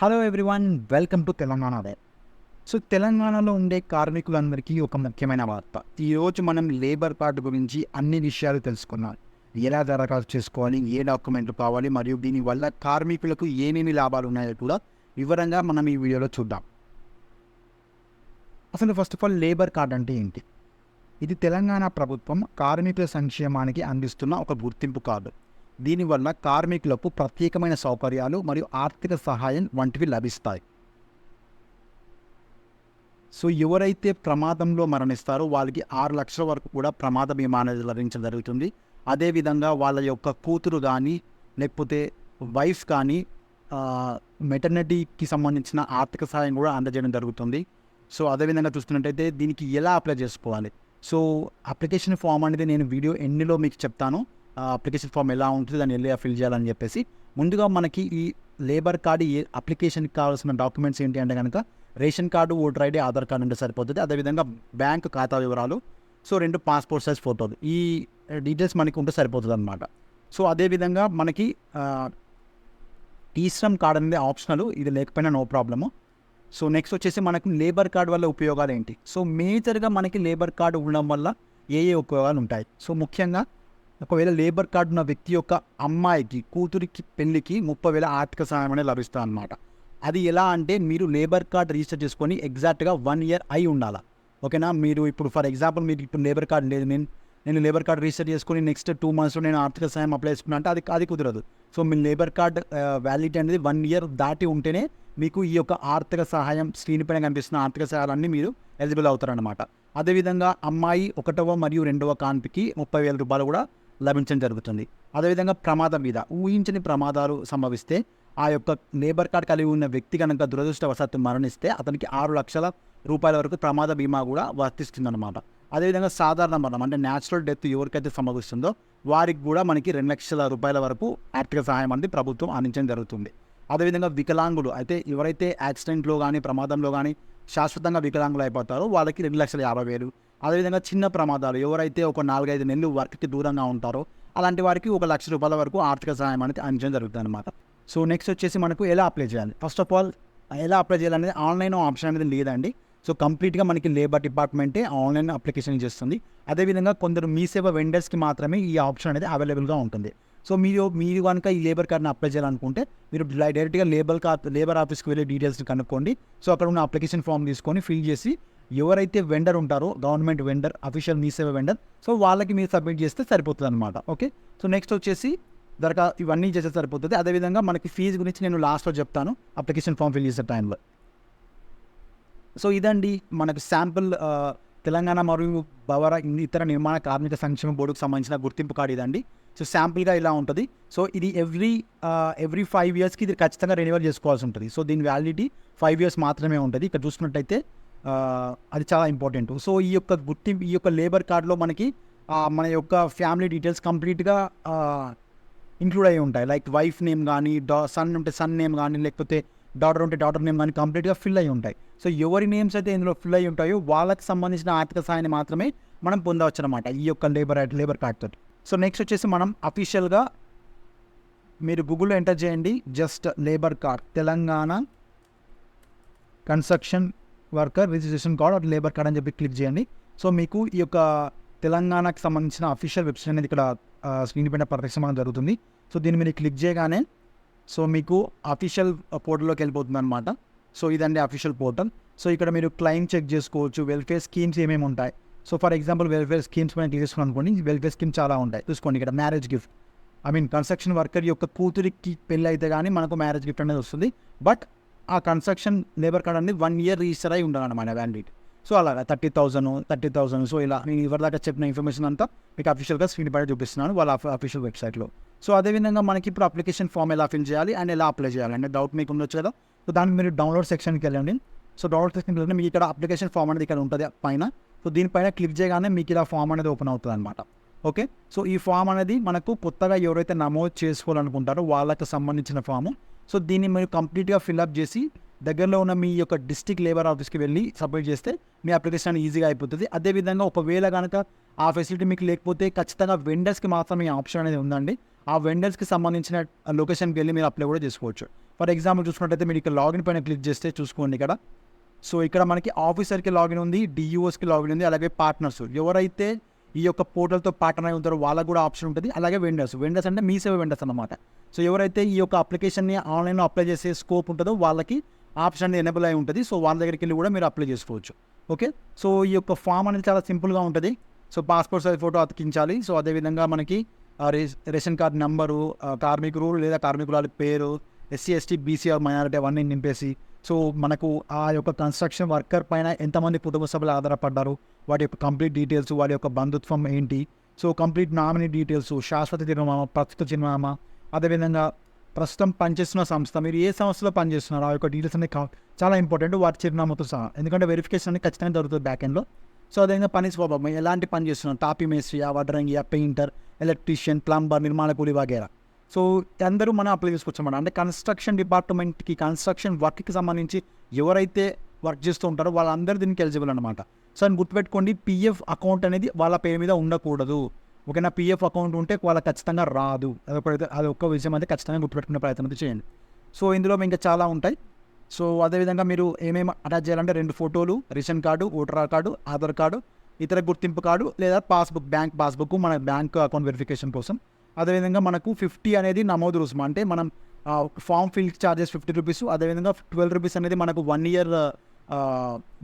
Hello everyone welcome to Telangana day so తెలంగాణలో ఉండే కార్మికులందరికీ ఒక ముఖ్యమైన వార్త. ఈరోజు మనం లేబర్ కార్డు గురించి అన్ని విషయాలు తెలుసుకున్నాం ఎలా దరఖాస్తు చేసుకోవాలి ఏ డాక్యుమెంట్లు కావాలి మరియు దీనివల్ల కార్మికులకు ఏమేమి లాభాలు ఉన్నాయో కూడా వివరంగా మనం ఈ వీడియోలో చూద్దాం. అసలు first of all labour card అంటే ఏంటి? ఇది తెలంగాణ ప్రభుత్వం కార్మికుల సంక్షేమానికి అందిస్తున్న ఒక గుర్తింపు కార్డు. దీనివల్ల కార్మికులకు ప్రత్యేకమైన సౌకర్యాలు మరియు ఆర్థిక సహాయం వంటివి లభిస్తాయి. సో ఎవరైతే ప్రమాదంలో మరణిస్తారో వాళ్ళకి ఆరు లక్షల వరకు కూడా ప్రమాద బీమా అనేది లభించడం జరుగుతుంది. అదేవిధంగా వాళ్ళ యొక్క కూతురు కానీ లేకపోతే వైఫ్ కానీ మెటర్నిటీకి సంబంధించిన ఆర్థిక సహాయం కూడా అందజేయడం జరుగుతుంది. సో అదేవిధంగా చూస్తున్నట్టయితే దీనికి ఎలా అప్లై చేసుకోవాలి? సో అప్లికేషన్ ఫామ్ అనేది నేను వీడియో ఎన్నిలో మీకు చెప్తాను. అప్లికేషన్ ఫామ్ ఎలా ఉంటుంది దాన్ని ఎలా ఫిల్ చేయాలని చెప్పేసి ముందుగా మనకి ఈ లేబర్ కార్డు ఏ అప్లికేషన్కి కావాల్సిన డాక్యుమెంట్స్ ఏంటి అంటే కనుక ration card voter ID Aadhaar card ఉంటే సరిపోతుంది. అదేవిధంగా బ్యాంక్ ఖాతా వివరాలు సో రెండు పాస్పోర్ట్ సైజ్ ఫోటోలు ఈ డీటెయిల్స్ మనకి ఉంటే సరిపోతుంది అనమాట సో అదేవిధంగా మనకి ఈ శ్రమ్ కార్డ్ అనేది ఆప్షనల్ ఇది లేకపోయినా నో ప్రాబ్లము సో నెక్స్ట్ వచ్చేసి మనకు లేబర్ కార్డు వల్ల ఉపయోగాలు ఏంటి? సో మేజర్గా మనకి లేబర్ కార్డు ఉండడం వల్ల ఏ ఏ ఉపయోగాలు ఉంటాయి? సో ముఖ్యంగా ఒకవేళ లేబర్ కార్డు ఉన్న వ్యక్తి యొక్క అమ్మాయికి కూతురికి పెళ్ళికి ముప్పై వేల ఆర్థిక సహాయం అనేది లభిస్తుంది అనమాట అది ఎలా అంటే మీరు లేబర్ కార్డ్ రిజిస్టర్ చేసుకొని ఎగ్జాక్ట్గా వన్ ఇయర్ అయి ఉండాలి. ఓకేనా? మీరు ఇప్పుడు ఫర్ ఎగ్జాంపుల్ మీరు ఇప్పుడు లేబర్ కార్డ్ లేదు. నేను నేను లేబర్ కార్డ్ రిజిస్టర్ చేసుకొని నెక్స్ట్ టూ మంత్స్లో నేను ఆర్థిక సహాయం అప్లై చేసుకున్నా అంటే అది అది కుదరదు. సో మీ లేబర్ కార్డ్ వ్యాలిడిటీ అనేది వన్ ఇయర్ దాటి ఉంటేనే మీకు ఈ యొక్క ఆర్థిక సహాయం స్క్రీన్ పైన కనిపిస్తున్న ఆర్థిక సహాయాలన్నీ మీరు ఎలిజిబుల్ అవుతారనమాట అదేవిధంగా అమ్మాయి ఒకటవ మరియు రెండవ కాన్పికి ముప్పై వేల రూపాయలు కూడా లభించడం జరుగుతుంది. అదేవిధంగా ప్రమాదం మీద ఊహించని ప్రమాదాలు సంభవిస్తే ఆ యొక్క లేబర్ కార్డ్ కలిగి ఉన్న వ్యక్తి కనుక దురదృష్టవశాత్తు మరణిస్తే అతనికి ఆరు లక్షల రూపాయల వరకు ప్రమాద బీమా కూడా వర్తిస్తుందన్నమాట. అదేవిధంగా సాధారణ మరణం అంటే న్యాచురల్ డెత్ ఎవరికైతే సంభవిస్తుందో వారికి కూడా మనకి రెండు లక్షల రూపాయల వరకు ఆర్థిక సహాయం అనేది ప్రభుత్వం అందించడం జరుగుతుంది. అదేవిధంగా వికలాంగులు అయితే ఎవరైతే యాక్సిడెంట్లో కానీ ప్రమాదంలో కానీ శాశ్వతంగా వికలాంగులు అయిపోతారో వాళ్ళకి రెండు లక్షల యాభై వేలు అదేవిధంగా చిన్న ప్రమాదాలు. ఎవరైతే ఒక నాలుగైదు నెలలు వర్క్కి దూరంగా ఉంటారో అలాంటి వారికి ఒక లక్ష రూపాయల వరకు ఆర్థిక సహాయం అనేది అందించడం జరుగుతుంది అనమాట సో నెక్స్ట్ వచ్చేసి మనకు ఎలా అప్లై చేయాలి? ఫస్ట్ ఆఫ్ ఆల్ ఎలా అప్లై చేయాలనేది ఆన్లైన్ ఆప్షన్ అనేది లేదండి. సో కంప్లీట్గా మనకి లేబర్ డిపార్ట్మెంటే ఆన్లైన్ అప్లికేషన్ చేస్తుంది. అదేవిధంగా కొందరు మీ సేవ వెండర్స్కి మాత్రమే ఈ ఆప్షన్ అనేది అవైలబుల్గా ఉంటుంది. సో మీరు మీరు కనుక ఈ లేబర్ కార్డ్ని అప్లై చేయాలనుకుంటే మీరు డైరెక్ట్గా లేబర్ కార్డ్ లేబర్ ఆఫీస్కి వెళ్ళి డీటెయిల్స్ని కనుక్కోండి. సో అక్కడ ఉన్న అప్లికేషన్ ఫామ్ తీసుకొని ఫిల్ చేసి ఎవరైతే వెండర్ ఉంటారో గవర్నమెంట్ వెండర్ అఫీషియల్ మీ సేవ వెండర్ సో వాళ్ళకి మీరు సబ్మిట్ చేస్తే సరిపోతుంది అనమాట ఓకే? సో నెక్స్ట్ వచ్చేసి దరఖా ఇవన్నీ చేస్తే సరిపోతుంది. అదేవిధంగా మనకి ఫీజు గురించి నేను లాస్ట్లో చెప్తాను అప్లికేషన్ ఫామ్ ఫిల్ చేసే టైంలో సో ఇదండి మనకు శాంపుల్ తెలంగాణ మరియు భవర ఇతర నిర్మాణ కార్మిక సంక్షేమ బోర్డుకు సంబంధించిన గుర్తింపు కార్డు ఇదండి. సో శాంపుల్గా ఇలా ఉంటుంది. సో ఇది ఎవ్రీ ఎవ్రీ ఫైవ్ ఇయర్స్కి ఇది ఖచ్చితంగా రెన్యువల్ చేసుకోవాల్సి ఉంటుంది. సో దీని వ్యాలిడిటీ ఫైవ్ ఇయర్స్ మాత్రమే ఉంటుంది. ఇక్కడ చూసినట్టయితే అది చాలా ఇంపార్టెంట్. సో ఈ యొక్క గుర్తింపు ఈ యొక్క లేబర్ కార్డులో మనకి మన యొక్క ఫ్యామిలీ డీటెయిల్స్ కంప్లీట్గా ఇంక్లూడ్ అయి ఉంటాయి. లైక్ వైఫ్ నేమ్ కానీ డా సన్ ఉంటే సన్ నేమ్ కానీ లేకపోతే డాటర్ ఉంటే డాటర్ నేమ్ కానీ కంప్లీట్గా ఫిల్ అయి ఉంటాయి. సో ఎవరి నేమ్స్ అయితే ఇందులో ఫిల్ అయి ఉంటాయో వాళ్ళకి సంబంధించిన ఆర్థిక సహాయాన్ని మాత్రమే మనం పొందవచ్చు అనమాట ఈ యొక్క లేబర్ లేబర్ కార్డ్ తోటి. సో నెక్స్ట్ వచ్చేసి మనం అఫీషియల్గా మీరు గూగుల్లో ఎంటర్ చేయండి. Just labour card Telangana construction worker registration card or labour card అని చెప్పి క్లిక్ చేయండి. సో మీకు ఈ యొక్క తెలంగాణకు సంబంధించిన అఫీషియల్ వెబ్సైట్ అనేది ఇక్కడ స్క్రీన్ పైన ప్రత్యక్షమడం జరుగుతుంది. సో దీన్ని మీరు క్లిక్ చేయగానే సో మీకు అఫీషియల్ పోర్టల్లోకి వెళ్ళిపోతుంది అనమాట సో ఇదండి అఫీషియల్ పోర్టల్ సో ఇక్కడ మీరు క్లైమ్ చెక్ చేసుకోవచ్చు. వెల్ఫేర్ స్కీమ్స్ ఏమేమి ఉంటాయి. So for example welfare schemes మనం క్లిక్ చేసుకుని అనుకోండి. వెల్ఫేర్ స్కీమ్ చాలా ఉంటాయి. చూసుకోండి ఇక్కడ marriage gift I mean construction worker యొక్క కూతురికి పెళ్ళి అయితే కానీ మనకు మ్యారేజ్ గిఫ్ట్ అనేది వస్తుంది. బట్ ఆ కన్స్ట్రక్షన్ లేబర్ కార్డ్ అనేది వన్ ఇయర్ రిజిస్టర్ అయి ఉండాలన్నమాట వ్యాలిడిటీ సో అలాగా thirty thousand thirty thousand so ఇలా నేను ఇవరిదాకా చెప్పిన ఇన్ఫర్మేషన్ అంతా మీకు అఫీషియల్గా స్క్రీన్ పైన చూపిస్తున్నాను వాళ్ళ అఫీషియల్ వెబ్సైట్లో. సో అదేవిధంగా మనకి ఇప్పుడు అప్లికేషన్ ఫామ్ ఎలా ఫిల్ చేయాలి అండ్ ఎలా అప్లై చేయాలి అంటే డౌట్ మీకు ఉండొచ్చు కదా. సో దాన్ని మీరు డౌన్లోడ్ సెక్షన్కి వెళ్ళండి. సో డౌన్లోడ్ సెక్షన్కి వెళ్ళండి మీకు ఇక్కడ అప్లికేషన్ ఫామ్ అనేది ఇక్కడ ఉంటుంది పైన. సో దీనిపైన క్లిక్ చేయగానే మీకు ఇలా ఫామ్ అనేది ఓపెన్ అవుతుంది అనమాట ఓకే? సో ఈ ఫామ్ అనేది మనకు కొత్తగా ఎవరైతే నమోదు చేసుకోవాలనుకుంటారో వాళ్ళకి సంబంధించిన ఫాము సో దీన్ని మీరు కంప్లీట్గా ఫిల్అప్ చేసి దగ్గరలో ఉన్న మీ యొక్క డిస్టిక్ లేబర్ ఆఫీస్కి వెళ్ళి సబ్మిట్ చేస్తే మీ అప్లికేషన్ ఈజీగా అయిపోతుంది. అదేవిధంగా ఒకవేళ కనుక ఆ ఫెసిలిటీ మీకు లేకపోతే ఖచ్చితంగా వెండర్స్కి మాత్రమే ఆప్షన్ అనేది ఉందండి. ఆ వెండర్స్కి సంబంధించిన లొకేషన్కి వెళ్ళి మీరు అప్లై కూడా చేసుకోవచ్చు. ఫర్ ఎగ్జాంపుల్ చూసుకున్నట్టయితే మీరు ఇక్కడ లాగిన్ పైన క్లిక్ చేస్తే చూసుకోండి ఇక్కడ. సో ఇక్కడ మనకి ఆఫీసర్కి లాగిన్ ఉంది డియూఎస్కి లాగిన్ ఉంది అలాగే పార్ట్నర్స్. ఎవరైతే ఈ యొక్క పోర్టల్తో పార్ట్నర్ అయి ఉంటారో వాళ్ళకు కూడా ఆప్షన్ ఉంటుంది. అలాగే వెండర్స్ వెండర్స్ అంటే మీ సేవ వెండర్స్ అనమాట సో ఎవరైతే ఈ యొక్క అప్లికేషన్ని ఆన్లైన్లో అప్లై చేసే స్కోప్ ఉంటుందో వాళ్ళకి ఆప్షన్ ఎనేబుల్ అయి ఉంటుంది. సో వాళ్ళ దగ్గరికి వెళ్ళి కూడా మీరు అప్లై చేసుకోవచ్చు. ఓకే సో ఈ యొక్క ఫామ్ అనేది చాలా సింపుల్గా ఉంటుంది. సో పాస్పోర్ట్ సైజ్ ఫోటో అతికించాలి. సో అదేవిధంగా మనకి రేషన్ కార్డ్ నెంబరు కార్మికులు లేదా కార్మికుల పేరు ఎస్సీ ఎస్టీ బీసీఆర్ మైనారిటీ అవన్నీ నింపేసి సో మనకు ఆ యొక్క కన్స్ట్రక్షన్ వర్కర్ పైన ఎంతమంది కుటుంబ సభ్యులు ఆధారపడ్డారు? వాటి యొక్క కంప్లీట్ డీటెయిల్స్ వాటి యొక్క బంధుత్వం ఏంటి? సో కంప్లీట్ నామినీ డీటెయిల్స్ శాశ్వత చిరునామా ప్రస్తుత చిరునామా అదేవిధంగా ప్రస్తుతం పనిచేస్తున్న సంస్థ మీరు ఏ సంస్థలో పనిచేస్తున్నారు ఆ యొక్క డీటెయిల్స్ అనేది చాలా ఇంపార్టెంట్ వాటి చిరునామాతో సహా. ఎందుకంటే వెరిఫికేషన్ అనేది ఖచ్చితంగా జరుగుతుంది బ్యాక్ ఎండ్లో సో అదేవిధంగా పని స్వభావం ఎలాంటి పని చేస్తున్నారు టాపీ మేస్త్రి వడ్రంగియా పెయింటర్ ఎలక్ట్రీషియన్ ప్లంబర్ నిర్మాణ కూలి వగేరా. సో అందరూ మనం అప్లై చేసుకోవచ్చు అంటే కన్స్ట్రక్షన్ డిపార్ట్మెంట్కి కన్స్ట్రక్షన్ వర్క్కి సంబంధించి ఎవరైతే వర్క్ చేస్తూ ఉంటారో వాళ్ళందరూ దీనికి ఎలిజిబుల్ అనమాట సో అని గుర్తుపెట్టుకోండి పిఎఫ్ అకౌంట్ అనేది వాళ్ళ పేరు మీద ఉండకూడదు. ఓకేనా? పిఎఫ్ అకౌంట్ ఉంటే వాళ్ళ ఖచ్చితంగా రాదు. అదొక అది ఒక్క విషయం అయితే ఖచ్చితంగా గుర్తుపెట్టుకునే ప్రయత్నం అయితే చేయండి. సో ఇందులో ఇంకా చాలా ఉంటాయి. సో అదేవిధంగా మీరు ఏమేమి అటాచ్ చేయాలంటే రెండు ఫోటోలు ration card voter card Aadhaar card ఇతర గుర్తింపు కార్డు లేదా పాస్బుక్ బ్యాంక్ పాస్బుక్ మన బ్యాంక్ అకౌంట్ వెరిఫికేషన్ కోసం. అదేవిధంగా మనకు ఫిఫ్టీ అనేది నమోదు రుసుము అంటే మనం form fill charges fifty rupees అదేవిధంగా ట్వెల్వ్ రూపీస్ అనేది మనకు వన్ ఇయర్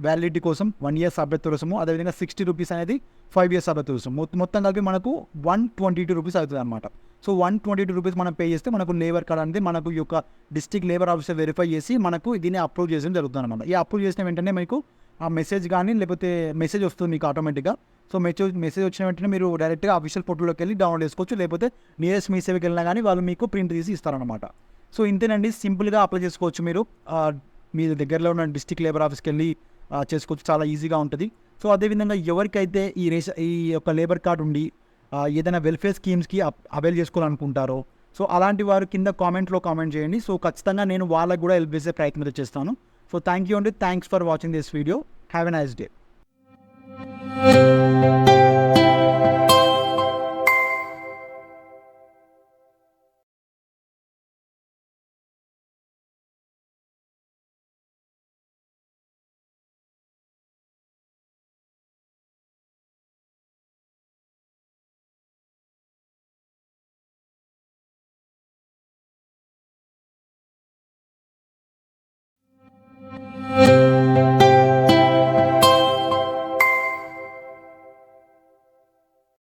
వ్యాలిడిటీ కోసం వన్ ఇయర్ సభ్యత్వ రుసుము అదేవిధంగా సిక్స్టీ రూపీస్ అనేది ఫైవ్ ఇయర్స్ సభ్యత్వ రుసుము మొత్తం మొత్తం కలిపి మనకు వన్ ట్వంటీ టూ రూపీస్ అవుతుంది అనమాట so one twenty two rupees మనం పే చేస్తే మనకు లేబర్ కార్డ్ అనేది మనకు ఈ యొక్క డిస్ట్రిక్ట్ లేబర్ ఆఫీసర్ వెరిఫై చేసి మనకు దీన్ని అప్రూవ్ చేయడం జరుగుతుంది అనమాట ఈ అప్రూవ్ చేసిన వెంటనే మీకు ఆ మెసేజ్ కానీ లేకపోతే మెసేజ్ వస్తుంది మీకు ఆటోమేటిక్గా. సో మెసేజ్ మెసేజ్ వచ్చిన వెంటనే మీరు డైరెక్ట్గా అఫీషియల్ పోర్టల్లోకి వెళ్ళి డౌన్లోడ్ చేసుకోవచ్చు. లేకపోతే నియరెస్ట్ మీ సేవకి వెళ్ళినా కానీ వాళ్ళు మీకు ప్రింట్ తీసి ఇస్తారనమాట సో ఇంతేనండి. సింపుల్గా అప్లై చేసుకోవచ్చు మీరు. మీ దగ్గరలో ఉన్న డిస్ట్రిక్ట్ లేబర్ ఆఫీస్కి వెళ్ళి చేసుకోవచ్చు. చాలా ఈజీగా ఉంటుంది. సో అదేవిధంగా ఎవరికైతే ఈ రేష ఈ యొక్క లేబర్ కార్డ్ ఉండి ఏదైనా వెల్ఫేర్ స్కీమ్స్కి అవైల్ చేసుకోవాలనుకుంటారో సో అలాంటి వారు కింద కామెంట్లో కామెంట్ చేయండి. సో ఖచ్చితంగా నేను వాళ్ళకు కూడా హెల్ప్ చేసే ప్రయత్నం చేస్తాను. సో థ్యాంక్ యూ అండి. Thanks for watching this video have a nice day Música